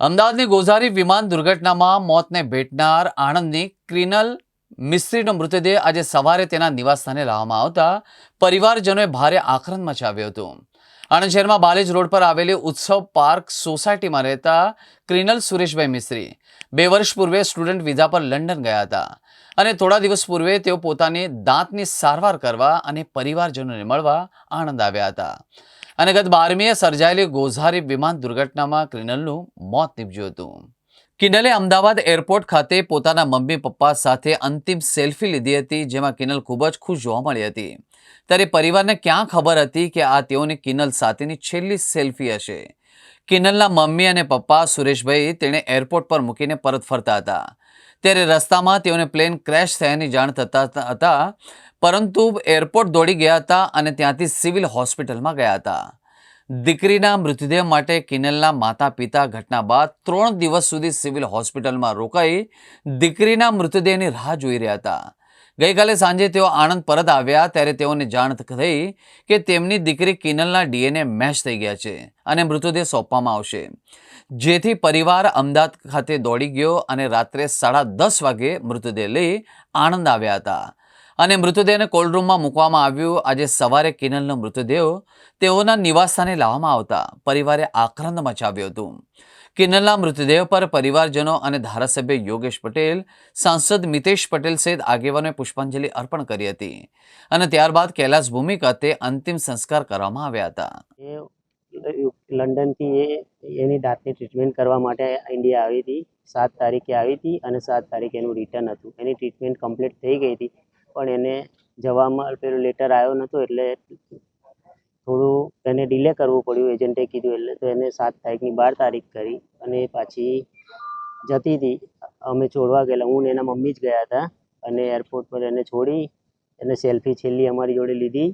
અમદાવાદની ગોઝારી વિમાન દુર્ઘટનામાં મોતને ભેટનાર આણંદની ક્રિનલ મિસ્ત્રીનો મૃતદેહ આજે સવારે તેના નિવાસસ્થાને લાવવામાં આવતા પરિવારજનોએ ભારે આક્રંદ મચાવ્યો હતો. આણંદ શહેરમાં બાલેજ રોડ પર આવેલી ઉત્સવ પાર્ક સોસાયટીમાં રહેતા ક્રિનલ સુરેશભાઈ મિસ્ત્રી બે વર્ષ પૂર્વે સ્ટુડન્ટ વિઝા પર લંડન ગયા હતા અને થોડા દિવસ પૂર્વે તેઓ પોતાની દાંતની સારવાર કરવા અને પરિવારજનોને મળવા આણંદ આવ્યા હતા. અને ગત બારમીએ સર્જાયેલી ગોઝારી વિમાન દુર્ઘટનામાં ક્રિનલનું મોત નીપજ્યું હતું. કિનલે અમદાવાદ એરપોર્ટ ખાતે પોતાના મમ્મી પપ્પા સાથે અંતિમ સેલ્ફી લીધી હતી, જેમાં કિનલ ખૂબ જ ખુશ જોવા મળી હતી. ત્યારે પરિવારને ક્યાં ખબર હતી કે આ તેઓની કિનલ સાથેની છેલ્લી સેલ્ફી હશે? કિનલના મમ્મી અને પપ્પા સુરેશભાઈ તેણે એરપોર્ટ પર મૂકીને પરત ફરતા હતા. ત્યારે રસ્તામાં તેઓને પ્લેન ક્રેશ થયાની જાણ થતા હતા પરંતુ એરપોર્ટ દોડી ગયા હતા અને ત્યાંથી સિવિલ હોસ્પિટલમાં ગયા હતા. દીકરીના મૃતદેહ માટે કિનલના માતા પિતા ઘટના બાદ ત્રણ દિવસ સુધી સિવિલ હોસ્પિટલમાં રોકાઈ દીકરીના મૃતદેહની રાહ જોઈ રહ્યા હતા. ગઈકાલે સાંજે તેઓ આણંદ પરત આવ્યા ત્યારે તેઓને જાણ થઈ કે તેમની દીકરી કિનલના ડીએનએ મેચ થઈ ગયા છે અને મૃતદેહ સોંપવામાં આવશે. જેથી પરિવાર અમદાવાદ ખાતે દોડી ગયો અને રાત્રે સાડા દસ વાગે મૃતદેહ લઈ આણંદ આવ્યા હતા. અને મૃતદેહને કોલ્ડ રૂમમાં મૂકવામાં આવ્યું. આજે સવારે કિનલનો મૃતદેહ તેઓના નિવાસસ્થાને લાવવામાં આવતા પરિવારે આક્રંદ મચાવ્યો હતું. કિનલના મૃતદેહ પર પરિવારજનો અને ધારાસભ્ય યોગેશ પટેલ, સાંસદ મિતેશ પટેલ સહિત આગેવાનોએ પુષ્પાંજલિ અર્પણ કરી હતી અને ત્યારબાદ કૈલાસ ભૂમિ ખાતે અંતિમ સંસ્કાર કરવામાં આવ્યા હતા. લંડનથી એ, એની દાંતની ટ્રીટમેન્ટ કરવા માટે ઇન્ડિયા આવી હતી. સાત તારીખે આવી હતી અને સાત તારીખે એનું રિટર્ન હતું. એની ટ્રીટમેન્ટ કમ્પ્લીટ થઈ ગઈ હતી. પણ એને જવામાં પેલું લેટર આવ્યો નહોતો એટલે થોડું એને ડિલે કરવું પડ્યું. એજન્ટે કીધું એટલે તો એને સાત તારીખની બાર તારીખ કરી અને પાછી જતી હતી. અમે છોડવા ગયેલા. હું ને એના મમ્મી જ ગયા હતા અને એરપોર્ટ પર એને છોડી એને સેલ્ફી છેલ્લી અમારી જોડે લીધી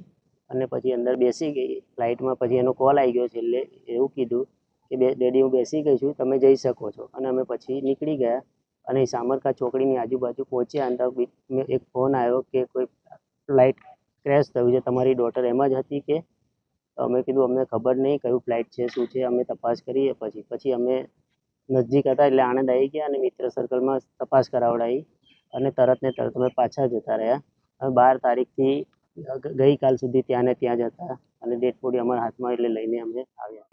અને પછી અંદર બેસી ગઈ. ફ્લાઇટમાં પછી એનો કોલ આવી ગયો છેલ્લે એવું કીધું કે બે, ડેડી, હું બેસી ગઈ છું. તમે જઈ શકો છો. અને અમે પછી નીકળી ગયા. અને સામરકા ચોકડીની આજુબાજુ પહોંચ્યા અંદર એક ફોન આવ્યો કે કોઈ ફ્લાઇટ ક્રેશ થયું છે તમારી ડોટર એમાં જ હતી કે અમે કીધું અમને ખબર નહીં કયું ફ્લાઇટ છે, શું છે, અમે તપાસ કરીએ પછી. પછી અમે નજીક હતા એટલે આણંદ આવી ગયા અને મિત્ર સર્કલમાં તપાસ કરાવડાવી અને તરત ને તરત અમે પાછા જતા રહ્યા. અમે બાર તારીખથી ગઈકાલ સુધી ત્યાં ને ત્યાં જ હતા અને ડેડ બોડી અમારા હાથમાં એટલે લઈને અમે આવ્યા.